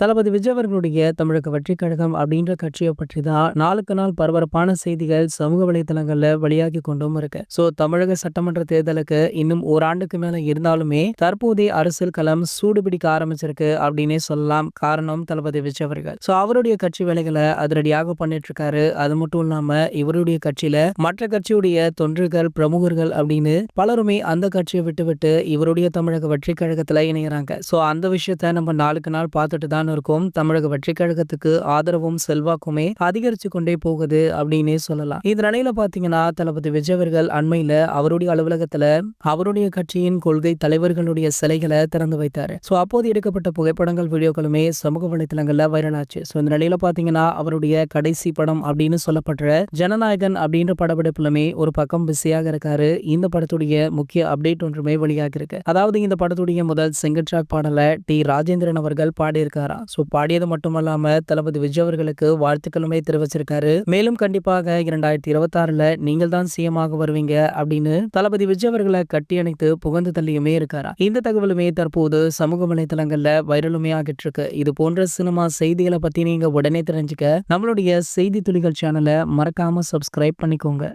தளபதி விஜய் அவர்களுடைய தமிழக வெற்றிக் கழகம் அப்படின்ற கட்சியை பற்றி தான் நாளுக்கு நாள் பரபரப்பான செய்திகள் சமூக வலைதளங்கள்ல வெளியாகி கொண்டும் இருக்கு. சோ தமிழக சட்டமன்ற தேர்தலுக்கு இன்னும் ஓராண்டுக்கு மேல இருந்தாலுமே தற்போதைய அரசியல் களம் சூடுபிடிக்க ஆரம்பிச்சிருக்கு அப்படின்னே சொல்லலாம் காரணம் தளபதி விஜய் அவர்கள். சோ அவருடைய கட்சி வேலைகளை அதிரடியாக பண்ணிட்டு இருக்காரு. அது மட்டும் இல்லாம இவருடைய கட்சியில மற்ற கட்சியுடைய தொண்டர்கள் பிரமுகர்கள் அப்படின்னு பலருமே அந்த கட்சியை விட்டுவிட்டு இவருடைய தமிழக வெற்றிக் கழகத்துல இணையறாங்க. சோ அந்த விஷயத்த நம்ம நாளுக்கு நாள் பார்த்துட்டு தான் இருக்கோம் தமிழக வெற்றிக் கழகத்துக்கு ஆதரவும் செல்வாக்குமே அதிகரிச்சு கொண்டே போகுது அப்படின்னே சொல்லலாம். இந்த நிலையில பாத்தீங்கன்னா தளபதி விஜய் அவர்கள் அண்மையில அவருடைய அலுவலகத்துல அவருடைய கட்சியின் கொள்கை தலைவர்களுடைய சிலைகளை திறந்து வைத்தாரு. ஸோ அப்போது எடுக்கப்பட்ட புகைப்படங்கள் வீடியோக்களுமே சமூக வலைத்தளங்கள்ல வைரலாச்சு. ஸோ இந்த நிலையில பாத்தீங்கன்னா அவருடைய கடைசி படம் அப்படின்னு சொல்லப்படுற ஜனநாயகன் அப்படின்ற படப்பிடிப்புலமே ஒரு பக்கம் பிஸியாக இருக்காரு. இந்த படத்துடைய முக்கிய அப்டேட் ஒன்றுமே வெளியாக இருக்கு அதாவது இந்த படத்துடைய முதல் சிங்கிள் பாடல பாடலை டி. ராஜேந்திரன் அவர்கள் பாடியிருக்காரா? ஸோ பாடியது மட்டுமல்லாம தளபதி விஜய் அவர்களுக்கு வாழ்த்துக்களுமே தெரிவிச்சிருக்காரு. மேலும் கண்டிப்பாக இரண்டாயிரத்தி இருபத்தாறுல நீங்கள் தான் சிஎமாக வருவீங்க அப்படின்னு தளபதி விஜய் அவர்களை கட்டி அணைத்து புகழ்ந்து தள்ளியுமே இருக்காரா? இந்த தகவலுமே தற்போது சமூக வலைதளங்கள்ல வைரலுமே ஆகிட்டு இருக்கு இது போன்ற சினிமா செய்திகளை பத்தி நீங்க உடனே தெரிஞ்சுக்க நம்மளுடைய செய்தி துளிகள் சேனலை மறக்காம சப்ஸ்கிரைப் பண்ணிக்கோங்க.